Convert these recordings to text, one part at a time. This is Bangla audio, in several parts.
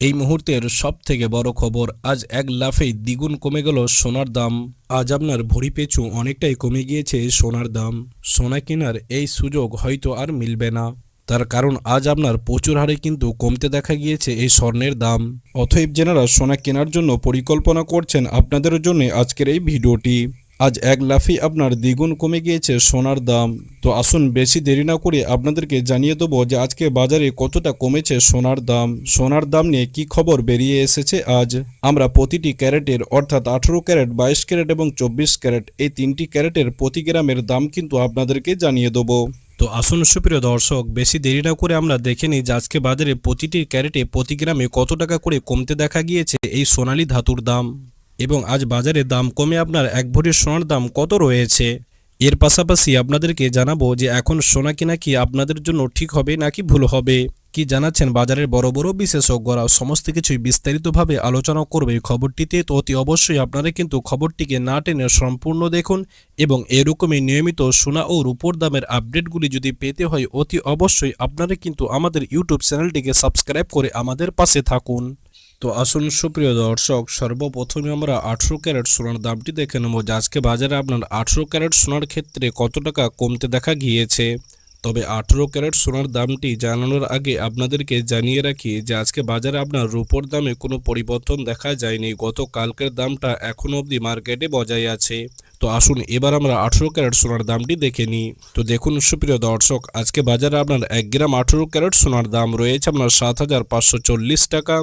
এই মুহূর্তের সব থেকে বড় খবর, আজ এক লাফেই দ্বিগুণ কমে গেল সোনার দাম। আজ আপনার ভরি পেছু অনেকটাই কমে গিয়েছে সোনার দাম। সোনা কেনার এই সুযোগ হয়তো আর মিলবে না। তার কারণ, আজ আপনার প্রচুর হারে কিন্তু কমতে দেখা গিয়েছে এই স্বর্ণের দাম। অতএব যেনারা সোনা কেনার জন্য পরিকল্পনা করছেন, আপনাদের জন্য আজকের এই ভিডিওটি। আজ এক লাফি আপনার দ্বিগুণ কমে গিয়েছে সোনার দাম। তো আসুন বেশি দেরি না করে আপনাদেরকে জানিয়ে দেবো যে আজকে বাজারে কতটা কমেছে সোনার দাম। সোনার দাম নিয়ে কি খবর বেরিয়ে এসেছে আজ? আমরা প্রতিটি ক্যারেটের, অর্থাৎ আঠেরো ক্যারেট, বাইশ ক্যারেট এবং চব্বিশ ক্যারেট, এই তিনটি ক্যারেটের প্রতি গ্রামের দাম কিন্তু আপনাদেরকে জানিয়ে দেবো। তো আসুন সুপ্রিয় দর্শক, বেশি দেরি না করে আমরা দেখে নিই যে আজকে বাজারে প্রতিটি ক্যারেটে প্রতি গ্রামে কত টাকা করে কমতে দেখা গিয়েছে এই সোনালি ধাতুর দাম। এবং আজ বাজারে দাম কমে আপনার এক ভরির সোনার দাম কত রয়েছে? এর পাশাপাশি আপনাদেরকে জানাব যে এখন সোনা কিনা কি আপনাদের জন্য ঠিক হবে নাকি ভুল হবে? কি জানাচ্ছেন বাজারের বড় বড় বিশেষজ্ঞরা? সমস্ত কিছুই বিস্তারিতভাবে আলোচনা করবে খবরটিতে। তো অতি অবশ্যই আপনারা কিন্তু খবরটিকে না টেনে সম্পূর্ণ দেখুন এবং এরকমই নিয়মিত সোনা ও রূপোর দামের আপডেটগুলি যদি পেতে হয়, অতি অবশ্যই আপনারা কিন্তু আমাদের ইউটিউব চ্যানেলটিকে সাবস্ক্রাইব করে আমাদের পাশে থাকুন। তো আসুন, সুপ্রিয় দর্শক, সর্বপ্রথমে আমরা আঠেরো ক্যারেট সোনার দামটি দেখে নেব। যে আজকে বাজারে আপনার আঠেরো ক্যারেট সোনার ক্ষেত্রে কত টাকা কমতে দেখা গিয়েছে? তবে আঠেরো ক্যারেট সোনার দামটি জানানোর আগে আপনাদেরকে জানিয়ে রাখি যে আজকে বাজারে আপনার রূপোর দামে কোনো পরিবর্তন দেখা যায়নি। গত কালকের দামটা এখনও অবধি মার্কেটে বজায় আছে। তো আসুন, এবার আমরা আঠেরো ক্যারেট সোনার দামটি দেখে নিই। তো দেখুন, সুপ্রিয় দর্শক, আজকে বাজারে আপনার এক গ্রাম আঠেরো ক্যারেট সোনার দাম রয়েছে আপনার সাত হাজার পাঁচশো চল্লিশ টাকা।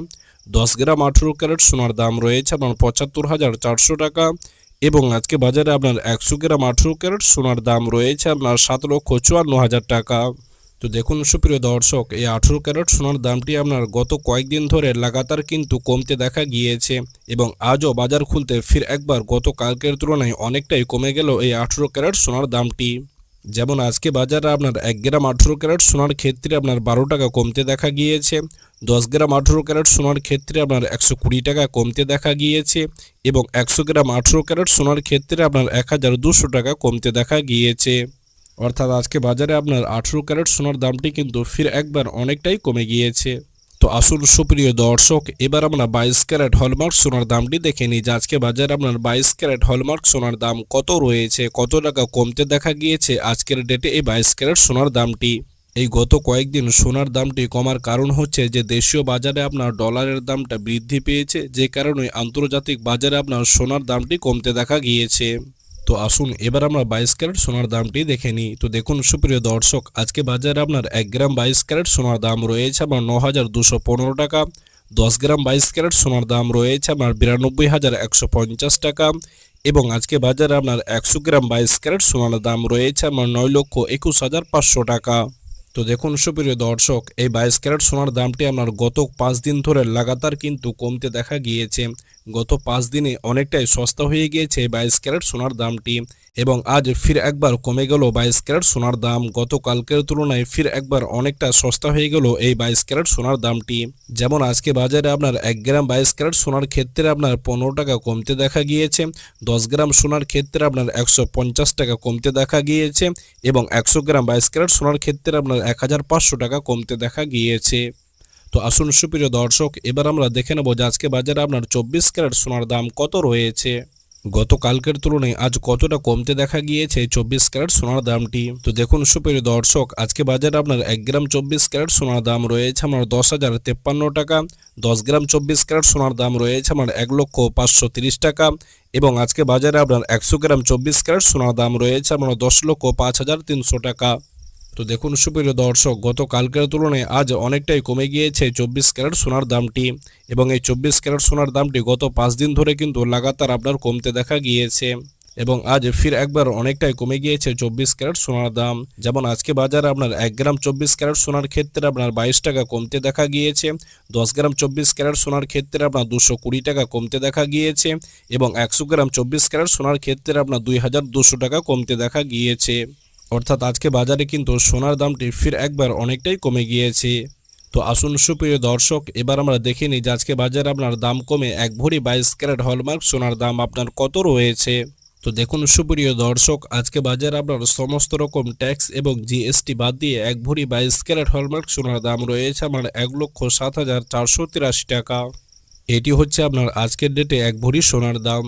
দশ গ্রাম আঠেরো ক্যারেট সোনার দাম রয়েছে আপনার পঁচাত্তর হাজার চারশো টাকা। এবং আজকে বাজারে আপনার একশো গ্রাম আঠেরো ক্যারেট সোনার দাম রয়েছে আপনার সাত লক্ষ চুয়ান্ন হাজার টাকা। তো দেখুন সুপ্রিয় দর্শক, এই আঠেরো ক্যারেট সোনার দামটি আপনার গত কয়েকদিন ধরে লাগাতার কিন্তু কমতে দেখা গিয়েছে এবং আজও বাজার খুলতে ফির একবার গত কালকের তুলনায় অনেকটাই কমে গেল এই আঠেরো ক্যারেট সোনার দামটি। যেমন আজকে বাজারে আপনার এক গ্রাম আঠেরো ক্যারেট সোনার ক্ষেত্রে আপনার বারো টাকা কমতে দেখা গিয়েছে। দশ গ্রাম আঠেরো ক্যারেট সোনার ক্ষেত্রে আপনার একশো কুড়ি টাকা কমতে দেখা গিয়েছে এবং একশো গ্রাম আঠেরো ক্যারেট সোনার ক্ষেত্রে আপনার এক হাজার দুশো টাকা কমতে দেখা গিয়েছে। অর্থাৎ আজকে বাজারে আপনার আঠেরো ক্যারেট সোনার দামটি কিন্তু ফির একবার অনেকটাই কমে গিয়েছে। তো আসুন সুপ্রিয় দর্শক, এবার আমরা বাইশ ক্যারেট হলমার্ক সোনার দামটি দেখে নিই। আজকে বাজারে আপনার বাইশ ক্যারেট হলমার্ক সোনার দাম কত রয়েছে, কত টাকা কমতে দেখা গিয়েছে, আজকের ডেটে এই বাইশ ক্যারেট সোনার দামটি। এই গত কয়েকদিন সোনার দামটি কমার কারণ হচ্ছে যে দেশীয় বাজারে আপনার ডলারের দামটা বৃদ্ধি পেয়েছে, যে কারণে আন্তর্জাতিক বাজারে আপনার সোনার দামটি কমতে দেখা গিয়েছে। তো আসুন, এবার আমরা বাইশ ক্যারেট সোনার দামটি দেখে নিই। তো দেখুন, সুপ্রিয় দর্শক, আজকে বাজারে আপনার এক গ্রাম বাইশ ক্যারেট সোনার দাম রয়েছে আপনার ন হাজার দুশো পনেরো টাকা, দশ গ্রাম বাইশ ক্যারেট সোনার দাম রয়েছে আপনার বিরানব্বই হাজার একশো পঞ্চাশ টাকা এবং আজকে বাজারে আপনার একশো গ্রাম বাইশ ক্যারেট সোনার দাম রয়েছে আপনার নয় লক্ষ একুশ হাজার পাঁচশো টাকা। তো দেখুন, সুপ্রিয় দর্শক, এই বাইশ ক্যারেট সোনার দামটি আপনার গত পাঁচ দিন ধরে লাগাতার কিন্তু কমতে দেখা গিয়েছে। গত পাঁচ দিনে অনেকটাই সস্তা হয়ে গিয়েছে বাইশ ক্যারেট সোনার দামটি এবং আজ ফির একবার কমে গেল বাইশ ক্যারেট সোনার দাম। গত কালকের তুলনায় ফির একবার অনেকটা সস্তা হয়ে গেল এই বাইশ ক্যারেট সোনার দামটি। যেমন আজকে বাজারে আপনার এক গ্রাম বাইশ ক্যারেট সোনার ক্ষেত্রে আপনার পনেরো টাকা কমতে দেখা গিয়েছে, দশ গ্রাম সোনার ক্ষেত্রে আপনার একশো পঞ্চাশ টাকা কমতে দেখা গিয়েছে এবং একশো গ্রাম বাইশ ক্যারেট সোনার ক্ষেত্রে আপনার এক হাজার পাঁচশো টাকা কমতে দেখা গিয়েছে। তো আসুন, সুপ্রিয় দর্শক, এবার আমরা দেখে নেব যে আজকে বাজারে আপনার চব্বিশ ক্যারেট সোনার দাম কত রয়েছে। গত কালকের তুলনায় আজ কতটা কমতে দেখা গিয়েছে চব্বিশ ক্যারেট সোনার দামটি? তো দেখুন, সুপ্রিয় দর্শক, আজকে বাজারে আপনার এক গ্রাম চব্বিশ ক্যারেট সোনার দাম রয়েছে আমার দশ হাজার তেপ্পান্ন টাকা, দশ গ্রাম চব্বিশ ক্যারেট সোনার দাম রয়েছে আমার এক লক্ষ পাঁচশো তিরিশ টাকা এবং আজকে বাজারে আপনার একশো গ্রাম চব্বিশ ক্যারেট সোনার দাম রয়েছে আমার দশ লক্ষ পাঁচ হাজার তিনশো টাকা। তো দেখুন, সুপ্রিয় দর্শক গত কালকের তুলনায় আজ অনেকটাই কমে গিয়েছে চব্বিশ ক্যারেট সোনার দামটি এবং এই চব্বিশ ক্যারেট সোনার দামটি গত পাঁচ দিন ধরে কিন্তু লাগাতার আপনার কমতে দেখা গিয়েছে এবং আজ ফির একবার অনেকটাই কমে গিয়েছে চব্বিশ ক্যারেট সোনার দাম। যেমন আজকে বাজারে আপনার এক গ্রাম চব্বিশ ক্যারেট সোনার ক্ষেত্রে আপনার বাইশ টাকা কমতে দেখা গিয়েছে, দশ গ্রাম চব্বিশ ক্যারেট সোনার ক্ষেত্রে আপনার দুশো কুড়ি টাকা কমতে দেখা গিয়েছে এবং একশো গ্রাম চব্বিশ ক্যারেট সোনার ক্ষেত্রে আপনার দুই হাজার দুশো টাকা কমতে দেখা গিয়েছে। অর্থাৎ আজকে বাজারে কিন্তু সোনার দামটি ফির একবার অনেকটাই কমে গিয়েছে। তো আসুন সুপ্রিয় দর্শক, এবার আমরা দেখে নিই যে আজকে বাজারে আপনার দাম কমে এক ভরি বাইশ ক্যারেট হলমার্ক সোনার দাম আপনার কত রয়েছে। তো দেখুন সুপ্রিয় দর্শক, আজকে বাজারে আপনার সমস্ত রকম ট্যাক্স এবং জিএসটি বাদ দিয়ে এক ভরি বাইশ ক্যারেট হলমার্ক সোনার দাম রয়েছে আমার এক লক্ষ সাত হাজার চারশো তিরাশি টাকা। এটি হচ্ছে আপনার আজকের ডেটে এক ভরি সোনার দাম।